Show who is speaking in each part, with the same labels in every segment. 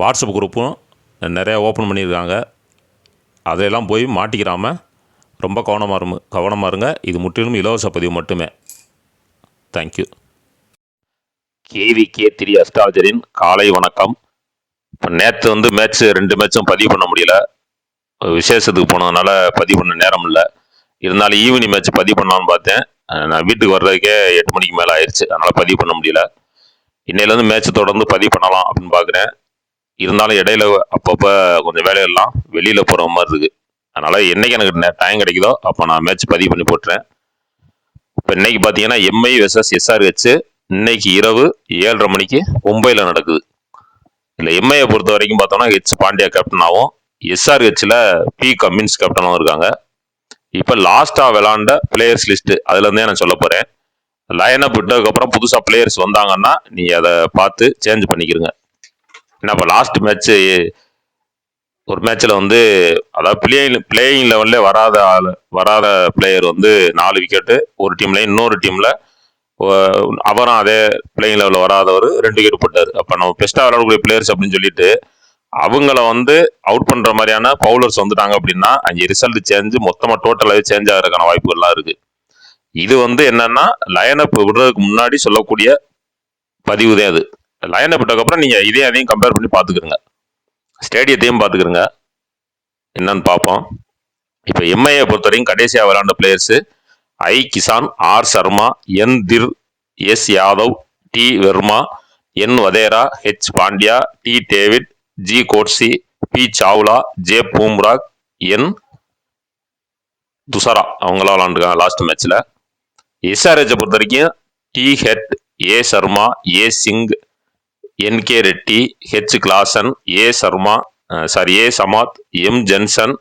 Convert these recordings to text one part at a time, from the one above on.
Speaker 1: WhatsApp குரூப்பும் நிறையா open பண்ணியிருக்காங்க. அதையெல்லாம் போய் மாட்டிக்கிறாம ரொம்ப கவனமாக இருங்க கவனமாக இருங்க. இது முற்றிலும் இலவச பதிவு மட்டுமே. Thank you K V K three அஸ்டாஜரின் காலை வணக்கம். இப்போ நேற்று வந்து மேட்ச் ரெண்டு மேட்சும் பதிவு பண்ண முடியல. விசேஷத்துக்கு போனதுனால பதிவு பண்ண நேரம் இல்லை. இருந்தாலும் ஈவினிங் மேட்ச் பதிவு பண்ணலாம்னு பார்த்தேன். நான் வீட்டுக்கு வர்றதுக்கே எட்டு மணிக்கு மேலே ஆயிடுச்சு அதனால் பதிவு பண்ண முடியல. இன்னையிலேருந்து மேட்ச் தொடர்ந்து பதிவு பண்ணலாம் அப்படின்னு பார்க்குறேன் இருந்தாலும் இடையில அப்பப்போ கொஞ்சம் வேலையெல்லாம் வெளியில் போகிற மாதிரி இருக்குது அதனால் என்னைக்கு எனக்கு டைம் கிடைக்குதோ அப்போ நான் மேட்ச் பதிவு பண்ணி போட்டுறேன் இப்போ இன்றைக்கி பார்த்தீங்கன்னா எம்ஐ வெர்சஸ் எஸ்ஆர்ஹெச் இன்னைக்கு இரவு ஏழரை மணிக்கு மும்பையில் நடக்குது. இல்லை எம்ஐயை பொறுத்த வரைக்கும் பார்த்தோம்னா ஹெச் பாண்டியா கேப்டனாகவும் எஸ்ஆர்ஹெச்சில் பி கம்மின்ஸ் கேப்டனாகவும் இருக்காங்க. இப்போ லாஸ்ட்டாக விளாண்ட பிளேயர்ஸ் லிஸ்ட்டு அதுலேருந்தே நான் சொல்ல போகிறேன் லைனப் விட்டதுக்கப்புறம் புதுசாக பிளேயர்ஸ் வந்தாங்கன்னா நீங்கள் அதை பார்த்து சேஞ்ச் பண்ணிக்கிறங்க ஏன்னா இப்போ லாஸ்ட் மேட்ச்சு ஒரு மேட்ச்சில் வந்து அதாவது பிளேயிங் பிளேயிங் லெவல்லே வராத ஆள் வராத பிளேயர் வந்து நாலு விக்கெட்டு ஒரு டீமில் இன்னொரு டீமில் அவரும் அதே பிளேயிங் லெவலில் வராதவர் ரெண்டு விக்கெட் போட்டார். அப்போ நம்ம பெஸ்ட்டாக விளையாடக்கூடிய பிளேயர்ஸ் அப்படின்னு சொல்லிட்டு அவங்கள வந்து அவுட் பண்ணுற மாதிரியான பவுலர்ஸ் வந்துட்டாங்க அப்படின்னா அங்கே ரிசல்ட் சேஞ்ச் மொத்தமாக டோட்டலாகவே சேஞ்ச் ஆகிறதுக்கான வாய்ப்புகள்லாம் இருக்குது இது வந்து என்னன்னா லைனப் விடுறதுக்கு முன்னாடி சொல்லக்கூடிய பதிவு தான் அது. லயனை போட்டதுக்கப்புறம் நீங்கள் இதையும் அதையும் கம்பேர் பண்ணி பார்த்துக்குறங்க ஸ்டேடியத்தையும் பார்த்துக்குறங்க என்னன்னு பார்ப்போம். இப்போ எம்ஐயை பொறுத்தவரைக்கும் கடைசியாக விளாண்ட players I Kishan R Sharma N திர் S Yadav T Varma N Wadhera H Pandya T David G Coetzee P Chawla J Bumrah N Thushara அவங்களாம் விளாண்டுருக்காங்க லாஸ்ட் மேட்ச்சில் எஸ்ஆர்ஹெச்சை பொறுத்த வரைக்கும் T head A Sharma A Singh N K Reddy H Klaasen A Sharma sorry A Samad M Jansen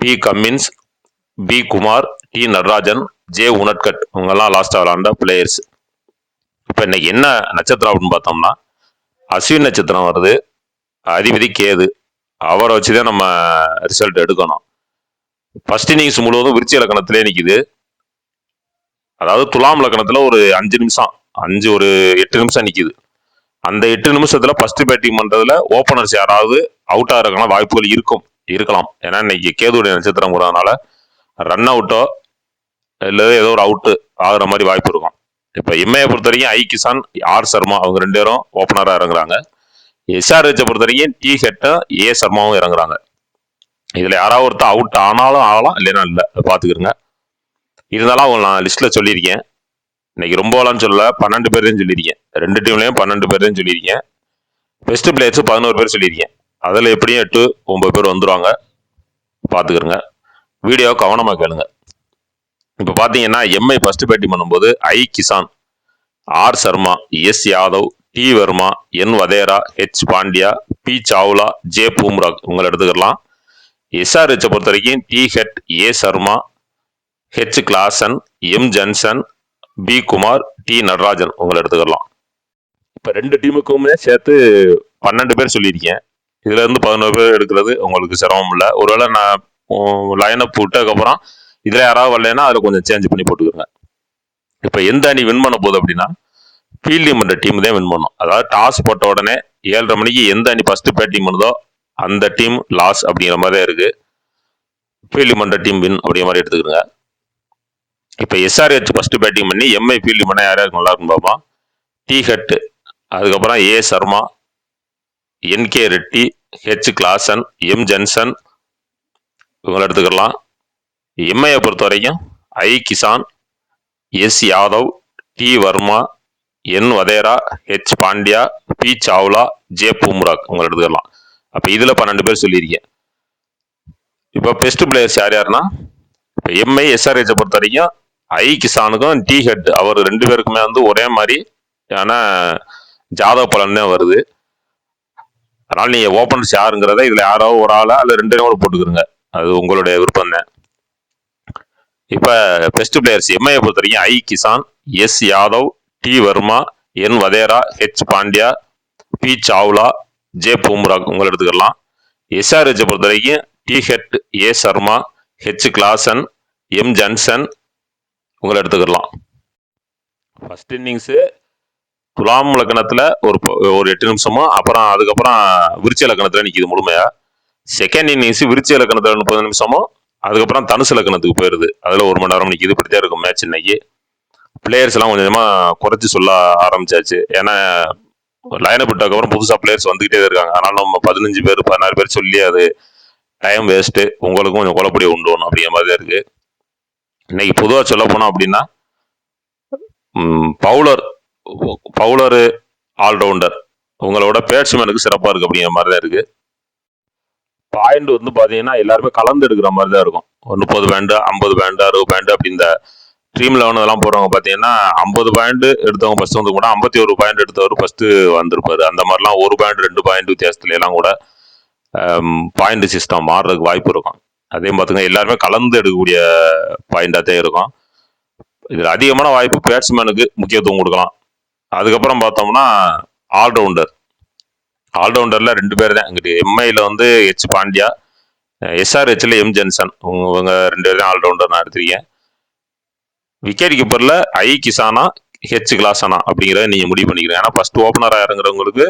Speaker 1: P Cummins B Kumar T Natarajan J Unadkat இவங்கெல்லாம் லாஸ்ட்டாக விளாண்ட players இப்போ இன்னைக்கு என்ன நட்சத்திரம் அப்படின்னு பார்த்தோம்னா அஸ்வின் நட்சத்திரம் வருது அதிபதி கேது. அவரை வச்சு தான் நம்ம ரிசல்ட் எடுக்கணும். ஃபர்ஸ்ட் இன்னிங்ஸ் முழுவதும் விருச்சி இலக்கணத்திலே நிற்கிது அதாவது துலாம் லக்கணத்தில் ஒரு அஞ்சு நிமிஷம் அஞ்சு ஒரு எட்டு நிமிஷம் நிற்கிது அந்த எட்டு நிமிஷத்துல ஃபர்ஸ்ட் பேட்டிங் பண்றதுல ஓப்பனர்ஸ் யாராவது அவுட் ஆகிறதுக்கான வாய்ப்புகள் இருக்கும். இருக்கலாம். ஏன்னா இன்னைக்கு கேதுடைய நட்சத்திரம் கூடனால ரன் அவுட்டோ இல்லை ஏதோ ஒரு அவுட்டு ஆகிற மாதிரி வாய்ப்பு இருக்கும். இப்போ எம்ஐயை பொறுத்த வரைக்கும் ஐ கிசான் ஆர் சர்மா அவங்க ரெண்டு பேரும் ஓப்பனராக இறங்குறாங்க. எஸ்ஆர்ஹெச்சை பொறுத்த வரைக்கும் டி ஹெட்டும் ஏ சர்மாவும் இறங்குறாங்க. இதில் யாராவது ஒருத்தர் அவுட் ஆனாலும் ஆகலாம் இல்லைன்னா இல்லை. பார்த்துக்கிறங்க இருந்தாலும் அவங்க நான் லிஸ்ட்டில் சொல்லியிருக்கேன். இன்னைக்கு ரொம்ப விளான்னு சொல்லல பன்னெண்டு பேரையும் சொல்லியிருக்கேன். ரெண்டு டீம்லையும் பன்னெண்டு பேரையும் சொல்லியிருக்கேன். பெஸ்ட் பிளேயர்ஸ் பதினோரு பேர் சொல்லியிருக்கேன். அதில் எப்படியும் எட்டு ஒன்பது பேர் வந்துடுவாங்க பார்த்துக்கிறோங்க வீடியோ கவனமாக கேளுங்க. இப்போ பார்த்தீங்கன்னா எம்ஐ ஃபஸ்ட்டு பேட்டிங் பண்ணும்போது I Kishan R Sharma S Yadav T Varma N Wadhera H Pandya P Chawla J Bumrah உங்களை எடுத்துக்கலாம். எஸ்ஆர்ஹெச்சை பொறுத்த வரைக்கும் T head A Sharma H Klaasen M Jansen B Kumar T Natarajan உங்களை எடுத்துக்கலாம். இப்போ ரெண்டு டீமுக்குமே சேர்த்து பன்னெண்டு பேர் சொல்லியிருக்கேன். இதுல இருந்து பதினோரு பேர் எடுக்கிறது உங்களுக்கு சிரமம் இல்லை. ஒருவேளை நான் லைனப் விட்டதுக்கப்புறம் இதில் யாராவது வரலைன்னா அதில் கொஞ்சம் சேஞ்ச் பண்ணி போட்டுக்கோங்க. இப்போ எந்த அணி வின் பண்ண போகுது அப்படின்னா ஃபீல்டிங் பண்ணுற டீம் தான் வின் பண்ணும். அதாவது டாஸ் போட்ட உடனே ஏழரை மணிக்கு எந்த அணி ஃபஸ்ட்டு பேட்டிங் பண்ணுதோ அந்த டீம் லாஸ் அப்படிங்கிற மாதிரி தான் இருக்குது ஃபீல்டிங் பண்ணுற டீம் வின் அப்படிங்கிற மாதிரி எடுத்துக்கிறேங்க இப்போ எஸ்ஆர்ஹெச் ஃபஸ்ட்டு பேட்டிங் பண்ணி எம்ஐ ஃபீல்டிங் பண்ண யார் யாருக்கு நல்லா இருக்கும் டி ஹட்டு அதுக்கப்புறம் A Sharma N K Reddy H Klaasen M Jansen இவங்களை எடுத்துக்கலாம். எம்ஐயை பொறுத்த வரைக்கும் I Kishan S Yadav T Varma N Wadhera H Pandya P Chawla J Bumrah உங்களை எடுத்துக்கலாம். அப்போ இதில் பன்னெண்டு பேர் சொல்லியிருக்கேன். இப்போ பெஸ்ட் பிளேயர்ஸ் யார் யாருன்னா இப்போ எம்ஐ எஸ்ஆர்ஹெச்சை பொறுத்த வரைக்கும் ஐ கிசானுக்கும் டி ஹெட் அவர் ரெண்டு பேருக்குமே வந்து ஒரே மாதிரி ஆனால் ஜாதக பலன் தான் வருது. அதனால் நீங்கள் ஓப்பனர்ஸ் யாருங்கிறத இதில் யாரோ ஒரு ஆளா அல்ல ரெண்டு கூட போட்டுக்கிறங்க. அது உங்களுடைய விருப்பம் தான் இப்போ பெஸ்ட் பிளேயர்ஸ் எம்ஐயை பொறுத்த வரைக்கும் I Kishan S Yadav T Varma N Wadhera H Pandya P Chawla J Bumrah உங்களை எடுத்துக்கலாம். எஸ்ஆர்ஹெச்சை பொறுத்த வரைக்கும் T Head A Sharma H Klaasen M Jansen உங்களை எடுத்துக்கலாம் ஃபர்ஸ்ட் இன்னிங்ஸு துலாம் லக்கணத்தில் ஒரு ஒரு எட்டு நிமிஷமும் அப்புறம் அதுக்கப்புறம் விருச்ச லக்கணத்தில் நிற்கிது முழுமையாக செகண்ட் இன்னிங்ஸ் விருச்ச லக்கணத்தில் முப்பது நிமிஷமும் அதுக்கப்புறம் தனுசு லக்கணத்துக்கு போயிடுது அதில் ஒரு மணி நேரம் நிற்கிது இப்படித்தான் இருக்கும் மேட்ச் இன்னைக்கு. பிளேயர்ஸ் எல்லாம் கொஞ்சம் கொஞ்சமாக குறைச்சி சொல்ல ஆரம்பிச்சாச்சு. ஏன்னா லைனை விட்டதுக்கப்புறம் புதுசாக பிளேயர்ஸ் வந்துக்கிட்டே தான் இருக்காங்க. அதனால நம்ம பதினஞ்சு பேர் பதினாறு பேர் சொல்லி அது டைம் வேஸ்ட்டு உங்களுக்கும் கொஞ்சம் குழப்படி உண்டு ஒன்று அப்படிங்கிற மாதிரி தான் இருக்குது இன்னைக்கு பொதுவாக சொல்ல போனோம் அப்படின்னா பவுலர் பவுலரு ஆல்ரவுண்டர் உங்களோட பேட்ஸ்மேனுக்கு சிறப்பாக இருக்கு அப்படிங்கிற மாதிரி தான் இருக்குது பாயிண்ட் வந்து பார்த்தீங்கன்னா எல்லாருமே கலந்து எடுக்கிற மாதிரி தான் இருக்கும். ஒரு முப்பது பேண்டு ஐம்பது பேண்டு அறுபது பேண்டு அப்படி இந்த ட்ரீம் லெவன் இதெல்லாம் போடுறவங்க பார்த்தீங்கன்னா ஐம்பது பாயிண்ட் எடுத்தவங்க ஃபஸ்ட்டு வந்து கூட ஐம்பத்தி ஒரு பாயிண்ட் எடுத்தவர் ஃபஸ்ட்டு வந்திருப்பாரு. அந்த மாதிரிலாம் ஒரு பாயிண்ட் ரெண்டு பாயிண்ட் வித்தியாசத்துல எல்லாம் கூட பாயிண்ட் சிஸ்டம் மாறுறதுக்கு வாய்ப்பு இருக்கும். அதையும் பார்த்துங்க. எல்லாருமே கலந்து எடுக்கக்கூடிய பாயிண்டாக தான் இருக்கும். இதில் அதிகமான வாய்ப்பு பேட்ஸ்மேனுக்கு முக்கியத்துவம் கொடுக்கலாம். அதுக்கப்புறம் பார்த்தோம்னா ஆல்ரவுண்டர் ஆல்ரவுண்டரில் ரெண்டு பேர் தான். இங்கிட்டு எம்ஐயில் வந்து ஹெச் பாண்டியா எஸ்ஆர்ஹெச்சில் எம் ஜென்சன் இவங்க இவங்க ரெண்டு பேர் தான் ஆல்ரவுண்டர் நான் எடுத்திருக்கேன் விக்கெட் கீப்பரில் ஐ கிசானா ஹெச் கிளாசானா அப்படிங்கிறத நீங்கள் முடிவு பண்ணிக்கிறேன் ஏன்னா ஃபர்ஸ்ட் ஓப்பனராக இறங்குறவங்களுக்கு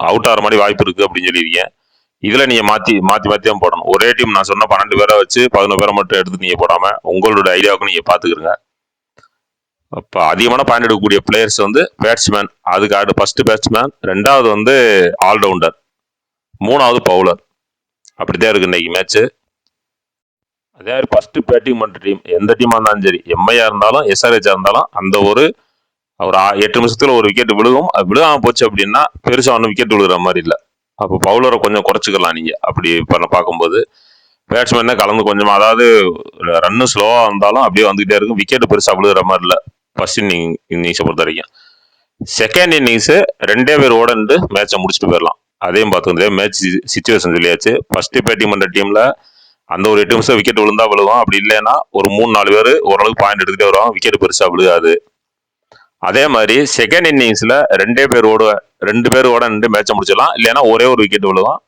Speaker 1: அவுட் ஆகிற மாதிரி வாய்ப்பு இருக்குது அப்படின்னு சொல்லியிருக்கீங்க. இதில் நீங்கள் மாற்றி மாற்றி மாற்றி தான் போடணும். ஒரே டீம் நான் சொன்ன பன்னெண்டு பேரை வச்சு பதினொரு பேரை மட்டும் எடுத்து நீங்கள் போடாமல் உங்களோட ஐடியாவுக்கு நீங்கள் பார்த்துக்கிறங்க இப்போ அதிகமான பாயிண்ட் எடுக்கக்கூடிய பிளேயர்ஸ் வந்து பேட்ஸ்மேன் அதுக்கு அடுத்து ஃபர்ஸ்ட் பேட்ஸ்மேன் ரெண்டாவது வந்து ஆல்ரவுண்டர் மூணாவது பவுலர் அப்படித்தான் இருக்கு இன்னைக்கு மேட்ச்சு அதே மாதிரி ஃபர்ஸ்ட் பேட்டிங் பண்ணுற டீம் எந்த டீமாக இருந்தாலும் சரி எம்ஐயா இருந்தாலும் எஸ்ஆர்ஹெச்சாக இருந்தாலும் அந்த ஒரு ஒரு எட்டு நிமிஷத்தில் ஒரு விக்கெட் விழுகும். அது விழுகாமல் போச்சு அப்படின்னா பெருசாக ஒன்றும் விக்கெட் விழுகிற மாதிரி இல்லை. அப்போ பவுலரை கொஞ்சம் குறைச்சிக்கலாம் நீங்கள் அப்படி பண்ண பார்க்கும்போது பேட்ஸ்மேனே கலந்து கொஞ்சமாக அதாவது ரன்னு ஸ்லோவாக இருந்தாலும் அப்படியே வந்துகிட்டே இருக்கும். விக்கெட்டு பெருசாக விழுகிற மாதிரி இல்லை. ஃபர்ஸ்ட் இன்னிங் இன்னிங்ஸை பொறுத்த வரைக்கும். செகண்ட் இன்னிங்ஸு ரெண்டே பேர் ஓடண்டு மேட்சை முடிச்சுட்டு போயிடலாம் அதையும் பார்த்துக்கிட்டே மேட்ச் சுச்சுவேஷன் சொல்லியாச்சு. ஃபர்ஸ்ட் பேட்டிங் பண்ணுற டீமில் அந்த ஒரு எட்டு நிமிஷம் விக்கெட் விழுந்தா விழுகும். அப்படி இல்லைன்னா ஒரு மூணு நாலு பேர் ஓரளவுக்கு பாயிண்ட் எடுத்துக்கிட்டே வருவாங்க. விக்கெட் பெருசாக விழுகாது. அதே மாதிரி செகண்ட் இன்னிங்ஸில் ரெண்டே பேர் ஓடுவ ரெண்டு பேர் ஓட நின்று மேட்சை முடிச்சிடலாம். இல்லைன்னா ஒரே ஒரு விக்கெட் விழுதான்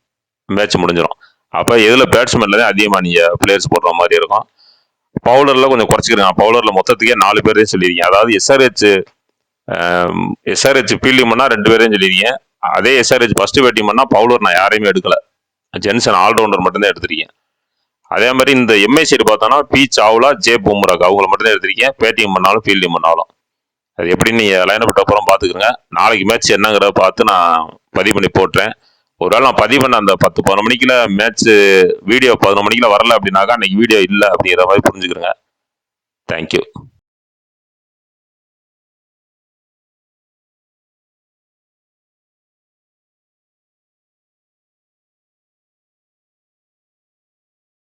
Speaker 1: மேட்ச் முடிஞ்சிடும் அப்போ இதில் பேட்ஸ்மேன்ல தான் அதிகமாக நீங்கள் பிளேயர்ஸ் போடுற மாதிரி இருக்கும். பவுலரில் கொஞ்சம் குறைச்சிக்கிறேன். பவுலரில் மொத்தத்துக்கே நாலு பேரையும் சொல்லியிருக்கீங்க. அதாவது எஸ்ஆர்ஹெச் எஸ்ஆர்ஹெச் ஃபீல்டிங் பண்ணால் ரெண்டு பேரையும் சொல்லியிருக்கீங்க. அதே எஸ்ஆர்ஹெச் ஃபஸ்ட்டு பேட்டிங் பண்ணால் பவுலர் நான் யாரையுமே எடுக்கல. ஜென்சன் ஆல்ரவுண்டர் மட்டும்தான் எடுத்திருக்கேன். அதே மாதிரி இந்த எம்ஐ சைடு பார்த்தோன்னா பி சாவ்லா ஜே பும்ராக் அவங்கள மட்டும்தான் எடுத்திருக்கேன். பேட்டிங் பண்ணாலும் ஃபீல்டிங் பண்ணாலும். அது எப்படி நீங்கள் லைன் அப் அப்புறம் பார்த்துக்குங்க. நாளைக்கு மேட்ச் என்னங்கிறத பார்த்து நான் பதிவு பண்ணி போட்டுறேன். ஒருவேளை நான் பதிவு பண்ண அந்த பத்து பதினொன்று மணிக்குள்ள மேட்ச்சு வீடியோ பதினொன்று மணிக்குள்ள வரல அப்படின்னாக்கா அன்றைக்கி வீடியோ இல்லை அப்படிங்கிற மாதிரி புரிஞ்சுக்கிறேங்க தேங்க்யூ